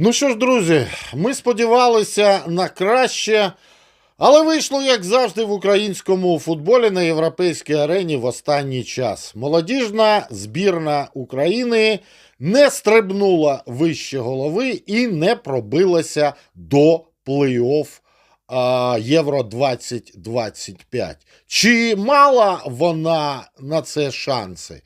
Ну що ж, друзі, ми сподівалися на краще, але вийшло, як завжди, в українському футболі на європейській арені в останній час. Молодіжна збірна України не стрибнула вище голови і не пробилася до плей-офф Євро 2025. Чи мала вона на це шанси?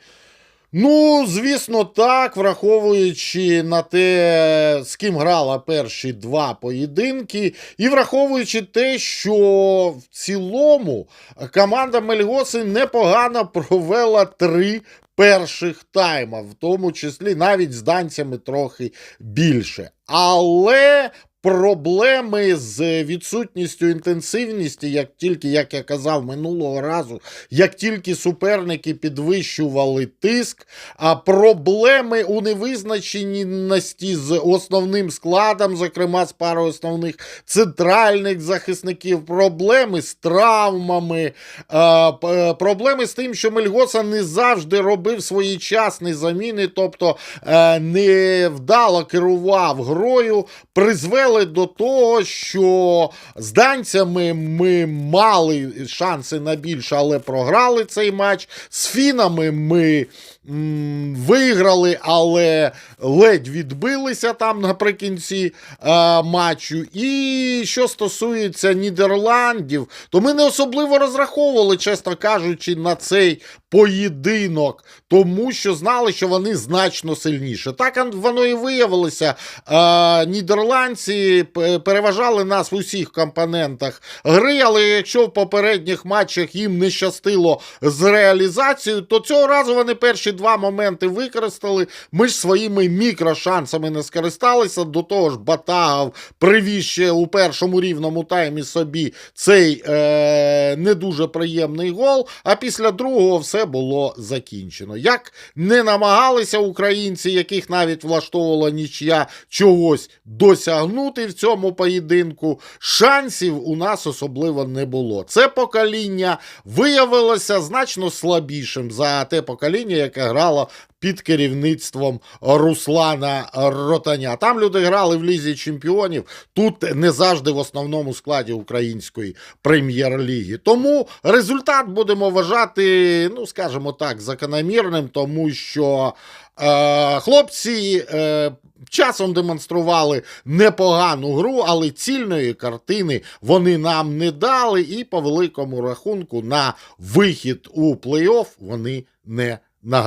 Ну, звісно, так, враховуючи на те, з ким грала перші два поєдинки, і враховуючи те, що в цілому команда Мельгоси непогано провела три перших тайма, в тому числі навіть з данцями трохи більше. Але проблеми з відсутністю інтенсивності, як тільки, як я казав минулого разу, як тільки суперники підвищували тиск, а проблеми у невизначеності з основним складом, зокрема з парою основних центральних захисників, проблеми з травмами, е, проблеми з тим, що Мельгоса не завжди робив своєчасні заміни, тобто е, не вдало керував грою, призвели до того, що з данцями ми мали шанси на більше, але програли цей матч. З фінами ми виграли, але ледь відбилися там наприкінці е, матчу. І що стосується Нідерландів, то ми не особливо розраховували, чесно кажучи, на цей поєдинок, тому що знали, що вони значно сильніше. Так воно і виявилося. Е, нідерландці переважали нас в усіх компонентах гри, але якщо в попередніх матчах їм не щастило з реалізацією, то цього разу вони перші два моменти використали. Ми ж своїми мікрошансами не скористалися. До того ж, Батагов привіз ще у першому рівному таймі собі цей е, не дуже приємний гол. А після другого все було закінчено. Як не намагалися українці, яких навіть влаштовувала нічия, чогось досягнути в цьому поєдинку, шансів у нас особливо не було. Це покоління виявилося значно слабішим за те покоління, яке грало під керівництвом Руслана Ротаня. Там люди грали в лізі чемпіонів. Тут не завжди в основному складі української прем'єр-ліги. Тому результат будемо вважати, ну скажімо так, закономірним, тому що е, хлопці. Е, Часом демонстрували непогану гру, але цільної картини вони нам не дали, і по великому рахунку на вихід у плей-офф вони не награли.